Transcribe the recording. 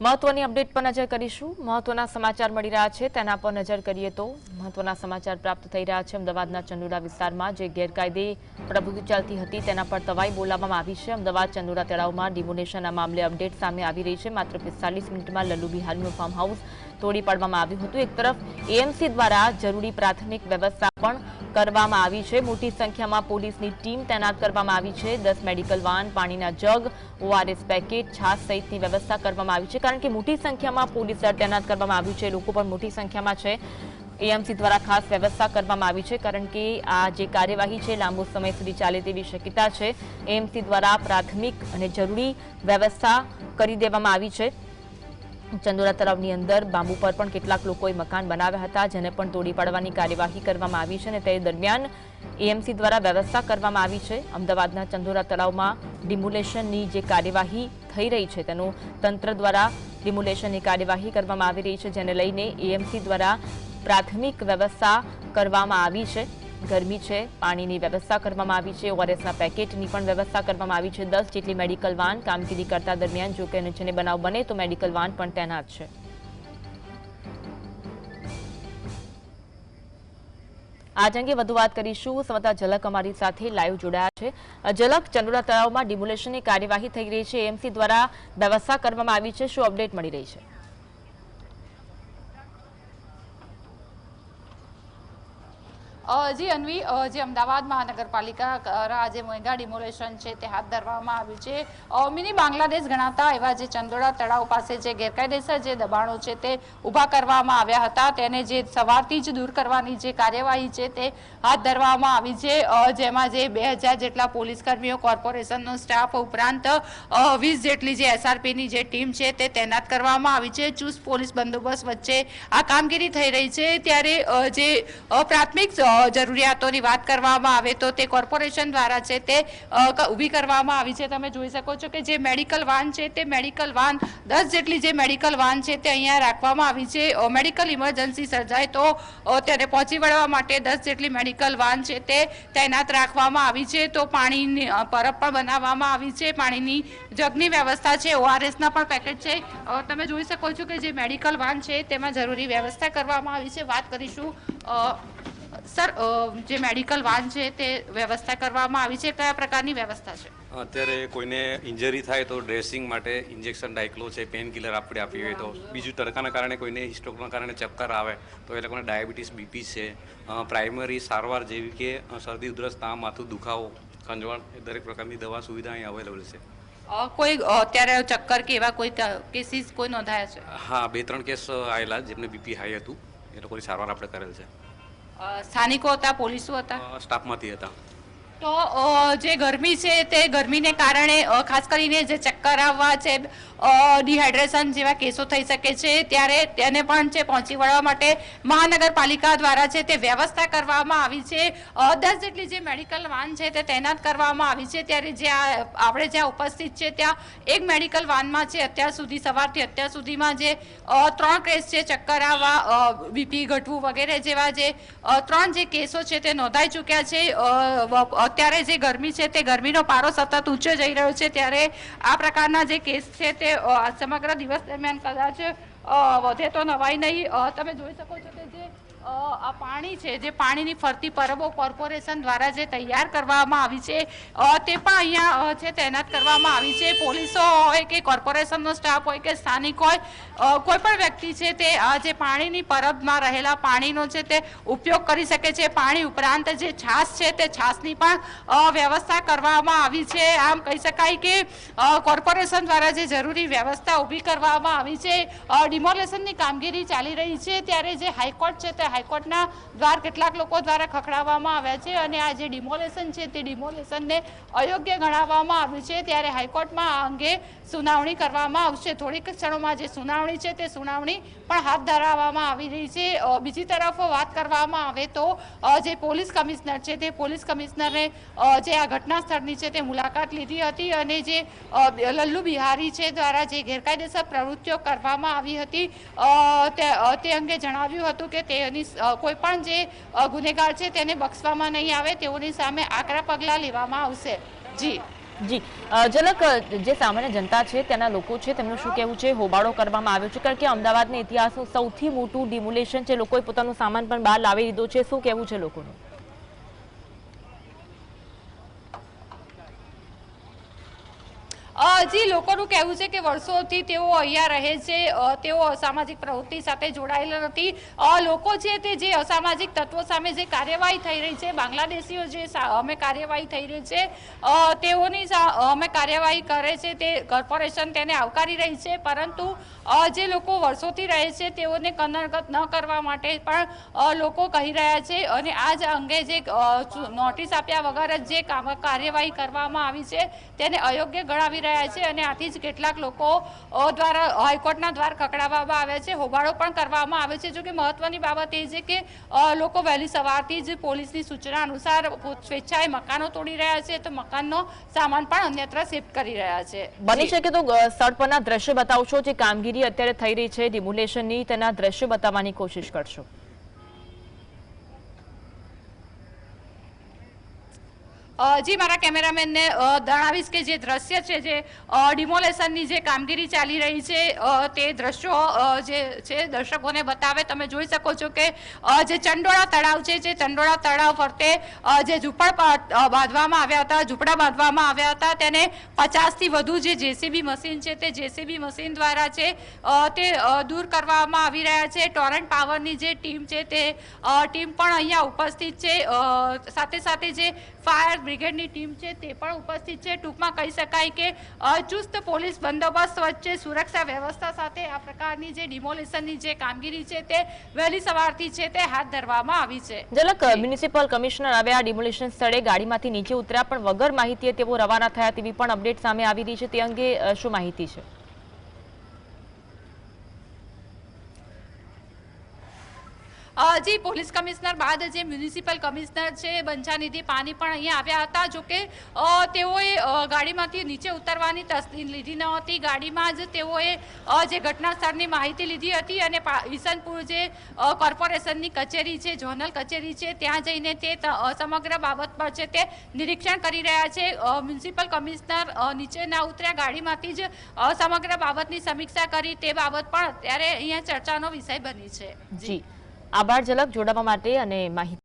મહત્વની અપડેટ પર નજર કરીશું. મહત્વના સમાચાર મળી રહ્યા છે. તેના પર નજર કરીએ તો મહત્વના સમાચાર પ્રાપ્ત થઈ રહ્યા છે. અમદાવાદના ચંદુરા વિસ્તારમાં જે ગેરકાયદે પ્રવૃત્તિ ચાલતી હતી, તેના પર તવાઈ બોલાવવામાં આવી છે. અમદાવાદ ચંદુરા તળાવમાં ડિમોનેશનના મામલે અપડેટ સામે આવી રહી છે. માત્ર પિસ્તાલીસ મિનિટમાં લલ્લુ બિહારીનું ફાર્મ હાઉસ તોડી પાડવામાં આવ્યું હતું. એક તરફ એએમસી દ્વારા જરૂરી પ્રાથમિક વ્યવસ્થા પણ કરવામાં આવી છે. મોટી સંખ્યામાં પોલીસની ટીમ તૈનાત કરવામાં આવી છે. દસ મેડિકલ વાન, પાણીના જગ, ઓઆરએસ પેકેટ, છાસ સહિતની વ્યવસ્થા કરવામાં આવી છે. કારણ કે મોટી સંખ્યામાં પોલીસ તૈનાત કરવામાં આવ્યું છે. લોકો પણ મોટી સંખ્યામાં છે. એએમસી દ્વારા ખાસ વ્યવસ્થા કરવામાં આવી છે. કારણ કે આ જે કાર્યવાહી છે, લાંબો સમય સુધી ચાલે તેવી શક્યતા છે. એએમસી દ્વારા પ્રાથમિક અને જરૂરી વ્યવસ્થા કરી દેવામાં આવી છે. ચંદોરા તળાવની અંદર બાંબુ પર પણ કેટલાક લોકોએ મકાન બનાવ્યા હતા, જેને પણ તોડી પાડવાની કાર્યવાહી કરવામાં આવી છે અને તે દરમિયાન એએમસી દ્વારા વ્યવસ્થા કરવામાં આવી છે. અમદાવાદના ચંદોરા તળાવમાં ડિમોલેશનની જે કાર્યવાહી થઈ રહી છે, તેનું તંત્ર દ્વારા ડિમોલેશનની કાર્યવાહી કરવામાં આવી રહી છે, જેને લઈને એએમસી દ્વારા પ્રાથમિક વ્યવસ્થા કરવામાં આવી છે. ગરમી છે, પાણીની વ્યવસ્થા કરવામાં આવી છે, ઓઆરએસના પેકેટની પણ વ્યવસ્થા કરવામાં આવી છે. દસ જેટલી મેડિકલ વાન કામગીરી કરતા દરમિયાન, જો કે નીચેને બનાવ બને તો મેડિકલ વાન પણ તૈનાત છે. આજ અંગે વધુ વાત કરીશું. સમતા ઝલક અમારી સાથે લાઈવ જોડાયા છે. ઝલક ચંદોડા તળાવમાં ડિમોલેશનની કાર્યવાહી થઈ રહી છે. એમસી દ્વારા વ્યવસ્થા કરવામાં આવી છે. શું અપડેટ મળી રહી છે? જી, અન્વી જે અમદાવાદ મહાનગરપાલિકા દ્વારા જે મોંઘા ડિમોલેશન છે તે હાથ ધરવામાં આવ્યું છે. મિની બાંગ્લાદેશ ગણાતા એવા જે ચંદોડા તળાવ પાસે જે ગેરકાયદેસર જે દબાણો છે તે ઊભા કરવામાં આવ્યા હતા. તેને જે સવારથી જ દૂર કરવાની જે કાર્યવાહી છે તે હાથ ધરવામાં આવી છે. જેમાં જે બે જેટલા પોલીસ કર્મીઓ કોર્પોરેશનનો સ્ટાફ ઉપરાંત વીસ જેટલી જે એસઆરપીની જે ટીમ છે તે તૈનાત કરવામાં આવી છે. ચુસ્ત પોલીસ બંદોબસ્ત વચ્ચે આ કામગીરી થઈ રહી છે. ત્યારે જે પ્રાથમિક જરૂરિયાતોની વાત કરવામાં આવે તો તે કોર્પોરેશન દ્વારા છે તે ઊભી કરવામાં આવી છે. તમે જોઈ શકો છો કે જે મેડિકલ વાન છે તે મેડિકલ વાન, દસ જેટલી જે મેડિકલ વાન છે તે અહીંયા રાખવામાં આવી છે. મેડિકલ ઇમરજન્સી સર્જાય તો તેને પહોંચી વળવા માટે દસ જેટલી મેડિકલ વાન છે તે તૈનાત રાખવામાં આવી છે. તો પાણીની પરબ પણ બનાવવામાં આવી છે. પાણીની જગની વ્યવસ્થા છે. ઓઆરએસના પણ પેકેટ છે. તમે જોઈ શકો છો કે જે મેડિકલ વાન છે તેમાં જરૂરી વ્યવસ્થા કરવામાં આવી છે. વાત કરીશું સર જે મેડિકલ વાન છે તે વ્યવસ્થા કરવામાં આવી છે કયા પ્રકારની વ્યવસ્થા છે? અત્યારે કોઈને ઇન્જરી થાય તો ડ્રેસિંગ માટે ઇન્જેક્શન ડાયક્લો છે પેન કિલર આપણે આપીએ હોય તો. બીજું તડકાના કારણે કોઈને સ્ટ્રોકના કારણે ચક્કર આવે તો એ લોકોને ડાયાબિટીસ બીપી છે. પ્રાઇમરી સારવાર જેવી કે શરદી ઉધરસ તાવ માથું દુખાવો ખંજવાળ એ દરેક પ્રકારની દવા સુવિધા અહીં અવેલેબલ છે. કોઈ અત્યારે ચક્કર કે એવા કોઈ કેસીસ કોઈ નોંધાયા છે? હા બે ત્રણ કેસ આવેલા જેમને બીપી હાઈ હતું એ લોકોની સારવાર આપણે કરેલ છે. સ્થાનિકો હતા પોલીસો હતા? સ્ટાફમાંથી હતા. તો જે ગરમી છે તે ગરમીને કારણે ખાસ કરીને જે ચક્કર આવવા છે ડિહાઇડ્રેશન જેવા કેસો થઈ શકે છે, ત્યારે તેને પણ છે પહોંચી વળવા માટે મહાનગરપાલિકા દ્વારા છે તે વ્યવસ્થા કરવામાં આવી છે દસ જેટલી જે મેડિકલ વાન છે તે તૈનાત કરવામાં આવી છે, ત્યારે જ્યાં આપણે જ્યાં ઉપસ્થિત છે ત્યાં એક મેડિકલ વાનમાં છે, અત્યાર સુધી સવારથી અત્યાર સુધીમાં જે ત્રણ કેસ છે, ચક્કર આવવા બીપી ઘટવું વગેરે જેવા જે ત્રણ જે કેસો છે તે નોંધાઈ ચૂક્યા છે અત્યારે જે ગરમી છે તે ગરમીનો પારો સતત ઊંચો જઈ રહ્યો છે ત્યારે આ પ્રકારના જે કેસ છે તે સમગ્ર દિવસ દરમિયાન કદાચ વધે તો નવાઈ નહીં. તમે જોઈ શકો છો આ પાણી છે, જે પાણીની ફરતી પરબો કોર્પોરેશન દ્વારા જે તૈયાર કરવામાં આવી છે તે પણ અહીંયા છે, તૈનાત કરવામાં આવી છે. પોલીસો હોય કે કોર્પોરેશનનો સ્ટાફ હોય કે સ્થાનિક હોય કોઈ પણ વ્યક્તિ છે તે જે પાણીની પરબમાં રહેલા પાણીનો છે તે ઉપયોગ કરી શકે છે. પાણી ઉપરાંત જે છાશ છે તે છાશની પણ વ્યવસ્થા કરવામાં આવી છે. આમ કહી શકાય કે કોર્પોરેશન દ્વારા જે જરૂરી વ્યવસ્થા ઊભી કરવામાં આવી છે ડિમોલેશનની કામગીરી ચાલી રહી છે, ત્યારે જે હાઈકોર્ટ છે તે હાઈકોર્ટના દ્વાર કેટલાક લોકો દ્વારા ખખડાવવામાં આવ્યા છે અને આ જે ડિમોલેશન છે તે ડિમોલેશનને અયોગ્ય ગણાવવામાં આવ્યું છે. ત્યારે હાઈકોર્ટમાં આ અંગે સુનાવણી કરવામાં આવશે. થોડીક ક્ષણોમાં જે સુનાવણી છે તે સુનાવણી પણ હાથ ધરાવવામાં આવી રહી છે. બીજી તરફ વાત કરવામાં આવે તો જે પોલીસ કમિશનર છે તે પોલીસ કમિશનરે જે આ ઘટના સ્થળની છે તે મુલાકાત લીધી હતી અને જે લલ્લુ બિહારી છે દ્વારા જે ગેરકાયદેસર પ્રવૃત્તિઓ કરવામાં આવી હતી તે અંગે જણાવ્યું હતું કે તેની અ, કોઈ પણ જે ગુનેગાર છે તેને બક્ષવામાં નહીં આવે તેઓની સામે આકરા પગલાં લેવામાં આવશે. જી. જી. જનક જે સામાન્ય જનતા છે ત્યાંના લોકો છે તેમનું શું કહેવું છે? હોબાળો કરવામાં આવ્યો છે કારણ કે અમદાવાદના ઇતિહાસનું સૌથી મોટું ડિમોલેશન છે લોકોએ પોતાનું સામાન પણ બહાર લાવી દીધો છે. શું કહેવું છે લોકોનું? અ, જી લોકોનું કહેવું છે કે વર્ષોથી તેઓ અહીંયા રહે છે તેઓ અસામાજિક પ્રવૃત્તિ સાથે જોડાયેલા નથી. લોકો છે તે જે અસામાજિક તત્વો સામે જે કાર્યવાહી થઈ રહી છે બાંગ્લાદેશીઓ જે અમે કાર્યવાહી થઈ રહી છે તેઓની અમે કાર્યવાહી કરે છે તે કોર્પોરેશન તેને આવકારી રહી છે પરંતુ જે લોકો વર્ષોથી રહે છે તેઓને કનરગત ન કરવા માટે પણ લોકો કહી રહ્યા છે અને આ જ અંગે જે નોટિસ આપ્યા વગર જ જે કાર્યવાહી કરવામાં આવી છે તેને અયોગ્ય ગણાવી રહ્યા છે અને આથી જ કેટલાક લોકો દ્વારા, હાઈકોર્ટના દ્વાર ખકડાવવામાં આવ્યા છે, હોબાળો પણ કરવામાં આવે છે. જો કે મહત્વની બાબત એ છે કે લોકો વહેલી સવારથી જ પોલીસની સૂચના અનુસાર સ્વેચ્છાએ મકાનો તોડી રહ્યા છે, તો મકાનનો સામાન પણ અન્યત્ર શિફ્ટ કરી રહ્યા છે. બની શકે તો સ્થળ પરના દ્રશ્ય બતાવશો જે કામગીરી અત્યારે થઈ રહી છે. ડિમોલેશનની તેના દ્રશ્ય બતાવવાની કોશિશ કરશો. જી, મારા કેમેરામેનને જણાવીશ કે જે દ્રશ્ય છે, જે ડિમોલેશનની જે કામગીરી ચાલી રહી છે તે દ્રશ્યો જે છે, દર્શકોને બતાવે. તમે જોઈ શકો છો કે જે ચંડોળા તળાવ છે, જે ચંડોળા તળાવ ફરતે જે ઝૂંપડ બાંધવામાં આવ્યા હતા, ઝૂંપડા બાંધવામાં આવ્યા હતા, તેને પચાસથી વધુ જે જેસીબી મશીન છે, તે જેસીબી મશીન દ્વારા છે તે દૂર કરવામાં આવી રહ્યા છે. ટોરેન્ટ પાવરની જે ટીમ છે, તે ટીમ પણ અહીંયા ઉપસ્થિત છે. સાથે સાથે જે ફાયર બ્રિગેડની ટીમ છે તે પણ ઉપસ્થિત છે. ટૂંકમાં કહી શકાય કે અચુસ્ત ચુસ્ત પોલીસ બંદોબસ્ત વચ્ચે સુરક્ષા વ્યવસ્થા સાથે આ પ્રકારની જે ડિમોલેશનની જે કામગીરી છે તે વહેલી સવારથી છે તે હાથ ધરવામાં આવી છે. જલક મ્યુનિસિપલ કમિશનર આવ્યા ડિમોલેશન સ્થળે ગાડીમાંથી નીચે ઉતર્યા, પણ વગર માહિતીએ તેઓ રવાના થયા તેવી પણ અપડેટ સામે આવી રહી છે. તે અંગે શું માહિતી છે? જી, પોલીસ કમિશનર બાદ જે મ્યુનિસિપલ કમિશનર છે બંછાનિધિ પાની પણ અહીંયા આવ્યા હતા. જોકે તેઓએ ગાડીમાંથી નીચે ઉતરવાની તસદી લીધી ન હતી. ગાડીમાં જ તેઓએ જે ઘટના સ્થળની માહિતી લીધી હતી અને ઈસનપુર જે કોર્પોરેશનની કચેરી છે, ઝોનલ કચેરી છે, ત્યાં જઈને તે સમગ્ર બાબત પર છે તે નિરીક્ષણ કરી રહ્યા છે. મ્યુનિસિપલ કમિશનર નીચે ના ઉતર્યા, ગાડીમાંથી જ સમગ્ર બાબતની સમીક્ષા કરી તે બાબત પણ અત્યારે અહીંયા ચર્ચાનો વિષય બની છે. જી. આભાર ઝલક જોડાવા માટે અને માહિતી